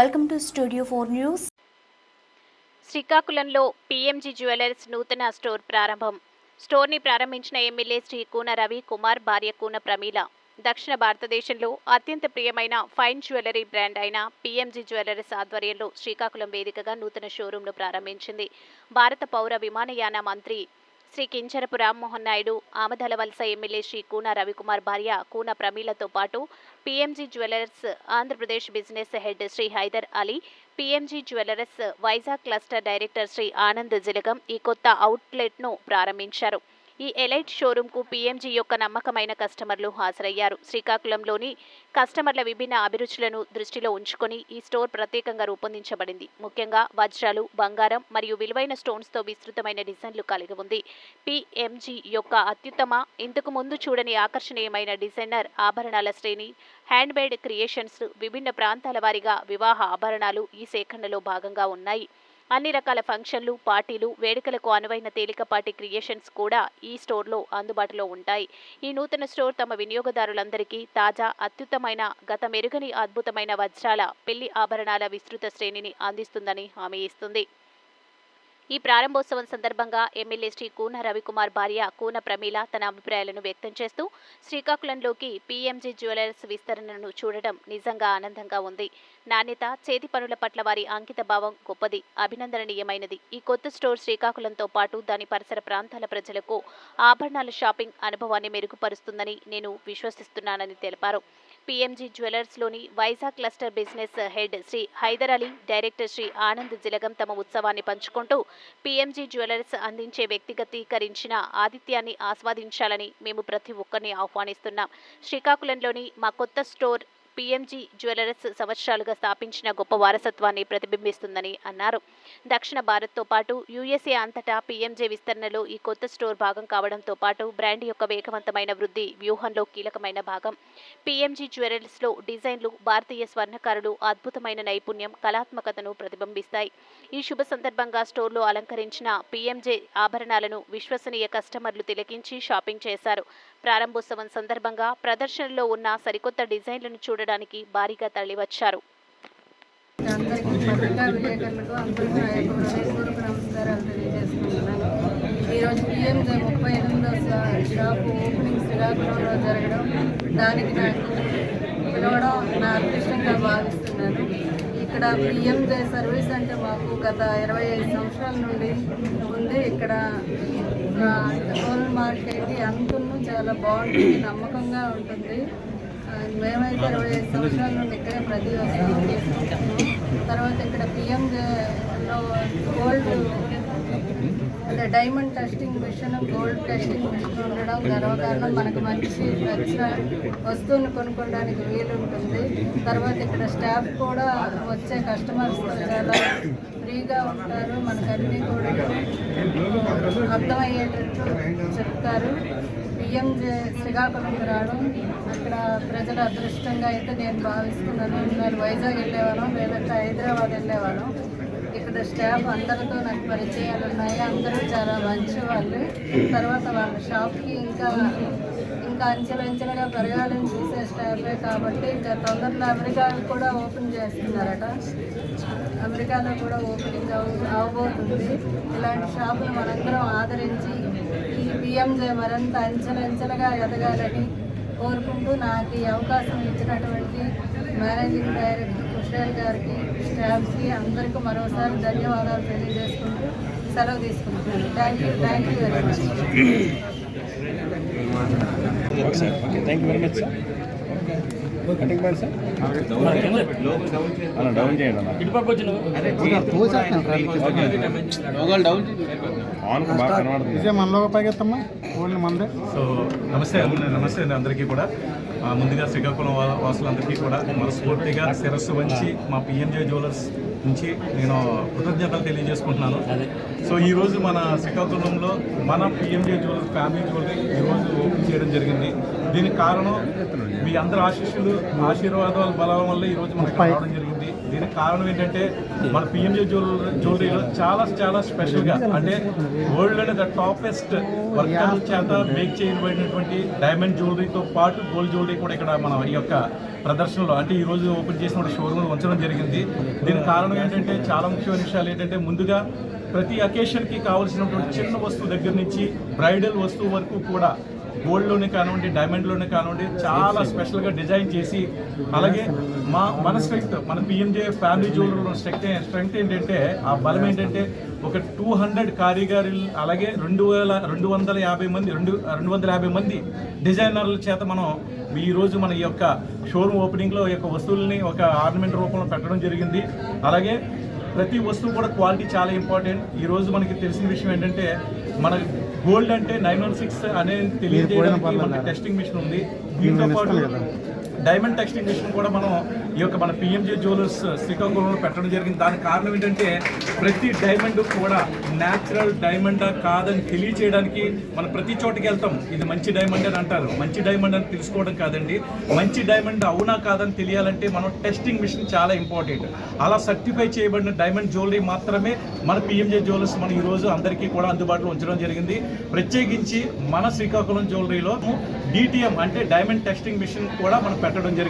Welcome to studio four news. శ్రీకాకుళంలో PMG jewellers నూతన store ప్రారంభం. స్టోర్ని ప్రారంభించిన ఎమ్మెల్యే శ్రీ కూన రవి కుమార్ భార్య కూన ప్రమీల. దక్షిణ భారతదేశంలో అత్యంత ప్రియమైన ఫైన్ జ్యువెలరీ బ్రాండ్ అయిన పిఎంజీ జ్యువెలర్స్ ఆధ్వర్యంలో శ్రీకాకుళం వేదికగా నూతన షోరూంను ప్రారంభించింది. భారత పౌర విమానయాన మంత్రి శ్రీ కించరపు రామ్మోహన్ నాయుడు ఆమదల వలస ఎమ్మెల్యే శ్రీ కూన రవికుమార్ భార్య కూన ప్రమీలతో పాటు PMG jewellers Andhra Pradesh business head Shri Haider Ali PMG jewellers Vizag cluster director Shri Anand Jilagam ఈ కొత్త అవుట్లెట్ను ప్రారంభించారు. ఈ ఎలైట్ షోరూంకు పీఎంజీ యొక్క నమ్మకమైన కస్టమర్లు హాజరయ్యారు. శ్రీకాకుళంలోని కస్టమర్ల విభిన్న అభిరుచులను దృష్టిలో ఉంచుకొని ఈ స్టోర్ ప్రత్యేకంగా రూపొందించబడింది. ముఖ్యంగా వజ్రాలు బంగారం మరియు విలువైన స్టోన్స్తో విస్తృతమైన డిజైన్లు కలిగి ఉంది. పిఎంజీ యొక్క అత్యుత్తమ ఇంతకు ముందు చూడని ఆకర్షణీయమైన డిజైనర్ ఆభరణాల శ్రేణి హ్యాండ్మేడ్ క్రియేషన్స్ విభిన్న ప్రాంతాల వారీగా వివాహ ఆభరణాలు ఈ సేకరణలో భాగంగా ఉన్నాయి. అన్ని రకాల ఫంక్షన్లు పార్టీలు వేడుకలకు అనువైన తేలికపాటి క్రియేషన్స్ కూడా ఈ స్టోర్లో అందుబాటులో ఉంటాయి. ఈ నూతన స్టోర్ తమ వినియోగదారులందరికీ తాజా అత్యుత్తమైన గత మెరుగని అద్భుతమైన వజ్రాల పెళ్ళి ఆభరణాల విస్తృత శ్రేణిని అందిస్తుందని హామీ ఇస్తుంది. ఈ ప్రారంభోత్సవం సందర్భంగా ఎమ్మెల్యే శ్రీ కూన రవికుమార్ భార్య కూన ప్రమీల తన అభిప్రాయాలను వ్యక్తం చేస్తూ శ్రీకాకుళంలోకి పీఎంజీ జ్యువెలర్స్ విస్తరణను చూడడం నిజంగా ఆనందంగా ఉంది. నాణ్యత చేతి పనుల పట్ల వారి అంకిత భావం గొప్పది అభినందనీయమైనది. ఈ కొత్త స్టోర్ శ్రీకాకుళంతో పాటు దాని పరిసర ప్రాంతాల ప్రజలకు ఆభరణాల షాపింగ్ అనుభవాన్ని మెరుగుపరుస్తుందని నేను విశ్వసిస్తున్నానని తెలిపారు. PMG జ్యువెలర్స్లోని Vizag cluster business head Shri Haider Ali director Shri Anand Jilagam తమ ఉత్సవాన్ని పంచుకుంటూ పీఎంజీ జ్యువెలర్స్ అందించే వ్యక్తిగతీకరించిన ఆతిథ్యాన్ని ఆస్వాదించాలని మేము ప్రతి ఒక్కరిని ఆహ్వానిస్తున్నాం. శ్రీకాకుళంలోని మా కొత్త స్టోర్ పీఎంజీ జ్యువెలర్స్ సంవత్సరాలుగా స్థాపించిన గొప్ప వారసత్వాన్ని ప్రతిబింబిస్తుందని అన్నారు. దక్షిణ భారత్తో పాటు యూఎస్ఏ అంతటా పిఎంజే విస్తరణలో ఈ కొత్త స్టోర్ భాగం కావడంతో పాటు బ్రాండ్ యొక్క వేగవంతమైన వృద్ధి వ్యూహంలో కీలకమైన భాగం. పిఎంజీ జ్యువెలర్స్లో డిజైన్లు భారతీయ స్వర్ణకారులు అద్భుతమైన నైపుణ్యం కళాత్మకతను ప్రతిబింబిస్తాయి. ఈ శుభ సందర్భంగా స్టోర్లో అలంకరించిన పిఎంజే ఆభరణాలను విశ్వసనీయ కస్టమర్లు తిలకించి షాపింగ్ చేశారు. ప్రారంభోత్సవం సందర్భంగా ప్రదర్శనలో ఉన్న సరికొత్త డిజైన్లను చూడడానికి భారీగా తరలివచ్చారు. ఈరోజు పిఎంజే ముప్పై ఎనిమిదో షాప్ ఓపెనింగ్ శ్రీకాకుళంలో జరగడం దానికి నాకు పిలవడం నా అదృష్టంగా భావిస్తున్నాను. ఇక్కడ పిఎంజే సర్వీస్ అంటే మాకు గత ఇరవై ఐదు సంవత్సరాల నుండి ఉంది ఇక్కడ గోల్ మార్కెట్కి అంతును చాలా బాగుంటుంది నమ్మకంగా ఉంటుంది. మేమైతే ఇరవై ఐదు సంవత్సరాల నుండి ఇక్కడే ప్రతి వస్తువు తీసుకుంటాము తర్వాత ఇక్కడ పిఎంలో గోల్డ్ అంటే diamond testing machine gold testing machine ఉండడం గర్వకారణం. మనకు మంచి వచ్చిన వస్తువుని కొనుక్కోవడానికి వీలు ఉంటుంది. తర్వాత ఇక్కడ స్టాఫ్ కూడా వచ్చే కస్టమర్స్ చాలా ఫ్రీగా ఉంటారు. మనకు అన్నీ కూడా అర్థమయ్యేటట్టు చెప్తారు. పిఎంజే శ్రీకాకుళంకి రావడం అక్కడ ప్రజల అదృష్టంగా అయితే నేను భావిస్తున్నాను. నేను వైజాగ్ వెళ్ళేవాళ్ళం లేదంటే హైదరాబాద్ వెళ్ళేవాళ్ళం. ఇక్కడ స్టాఫ్ అందరితో నాకు పరిచయాలు ఉన్నాయి. అందరూ చాలా మంచి వాళ్ళు తర్వాత వాళ్ళ షాప్కి ఇంకా ఇంకా అంచెలంచెలుగా పెరగాలని చూసే స్టాఫే కాబట్టి ఇంకా తొందరలో అమెరికా కూడా ఓపెన్ చేస్తున్నారట. అమెరికాలో కూడా ఓపెనింగ్ అవ అవబోతుంది. ఇలాంటి షాపులు మనందరం ఆదరించి ఈ బిఎంజే మరింత అంచెలంచెలుగా ఎదగాలని కోరుకుంటూ నాకు ఈ అవకాశం ఇచ్చినటువంటి మేనేజింగ్ డైరెక్టర్ కుషాల్ గారికి స్టాఫ్కి అందరికీ మరోసారి ధన్యవాదాలు తెలియజేసుకుంటూ సెలవు తీసుకుంటున్నాను. Thank you thank you very much okay thank you very much sir cutting man sir అలా డౌన్ చేయండి మనలో పైకెత్తమ్మా ఓన్లీ మందే సో నమస్తే నమస్తే అండి అందరికీ కూడా ముందుగా శ్రీకాకుళం వాసులందరికీ కూడా మనస్ఫూర్తిగా శిరస్సు వంచి మా పిఎంజే జ్యువెలర్స్ నుంచి నేను కృతజ్ఞతలు తెలియజేసుకుంటున్నాను సో ఈరోజు మన శ్రీకాకుళంలో మన పిఎంజే జ్యువెలర్స్ ఫ్యామిలీ జ్యువెలరీ ఈరోజు ఓపెన్ చేయడం జరిగింది దీనికి కారణం మీ అందరి ఆశీస్సులు ఆశీర్వాదాల బలం వల్ల ఈరోజు మనకు రావడం జరిగింది. జరిగింది దీనికి కారణం ఏంటంటే మన పిఎంజే జ్యువెలరీ జ్యువెలరీలో చాలా చాలా స్పెషల్గా అంటే వరల్డ్లోనే ద టాపెస్ట్ వర్కర్ చేత మేక్ చేయబడినటువంటి డైమండ్ జ్యువెలరీతో పాటు గోల్డ్ జ్యువెలరీ కూడా ఇక్కడ మనం ఈ యొక్క ప్రదర్శనలో అంటే ఈ రోజు ఓపెన్ చేసిన షోరూమ్ ఉంచడం జరిగింది. దీనికి కారణం ఏంటంటే చాలా ముఖ్యమైన విషయాలు ఏంటంటే ముందుగా ప్రతి అకేషన్కి కావాల్సినటువంటి చిన్న వస్తువు దగ్గర నుంచి బ్రైడల్ వస్తువు వరకు కూడా గోల్డ్లోనే కానివ్వండి డైమండ్లోనే కానివ్వండి చాలా స్పెషల్గా డిజైన్ చేసి అలాగే మా మన స్ట్రెంగ్త్ మన పిఎంజే ఫ్యామిలీ జ్యువెలరీలో స్ట్రెంగ్త్ స్ట్రెంగ్త్ ఏంటంటే ఆ బలం ఏంటంటే ఒక టూ హండ్రెడ్ కారీగారులు అలాగే రెండు వేల రెండు వందల యాభై మంది రెండు రెండు వందల యాభై మంది డిజైనర్ల చేత మనం ఈరోజు మన ఈ యొక్క షోరూమ్ ఓపెనింగ్లో ఈ యొక్క వస్తువుల్ని ఒక ఆర్నమెంట్ రూపంలో పెట్టడం జరిగింది. అలాగే ప్రతి వస్తువు కూడా క్వాలిటీ చాలా ఇంపార్టెంట్ ఈ రోజు మనకి తెలిసిన విషయం ఏంటంటే మన గోల్డ్ అంటే నైన్ వన్ సిక్స్ అనేది తెలియజేయడానికి మనకి టెస్టింగ్ మిషన్ ఉంది. దీంతో పాటు డైమండ్ టెక్స్టింగ్ మిషన్ కూడా మనం ఈ యొక్క మన పిఎంజే జ్యువెలర్స్ శ్రీకాకుళంలో పెట్టడం జరిగింది. దానికి కారణం ఏంటంటే ప్రతి డైమండ్ కూడా న్యాచురల్ డైమండ్ కాదని తెలియచేయడానికి మనం ప్రతి చోటకి వెళ్తాం. ఇది మంచి డైమండ్ అని అంటారు. మంచి డైమండ్ అని తెలుసుకోవడం కాదండి. మంచి డైమండ్ అవునా కాదని తెలియాలంటే మనం టెస్టింగ్ మిషన్ చాలా ఇంపార్టెంట్ అలా సర్టిఫై చేయబడిన డైమండ్ జ్యువెలరీ మాత్రమే మన పిఎంజే జ్యువెలర్స్ మనం ఈ రోజు అందరికీ కూడా అందుబాటులో ఉంచడం జరిగింది. ప్రత్యేకించి మన శ్రీకాకుళం జ్యువెలరీలో డిటిఎం అంటే డైమండ్ టెస్టింగ్ మిషన్ కూడా మనం పెట్టడం జరిగింది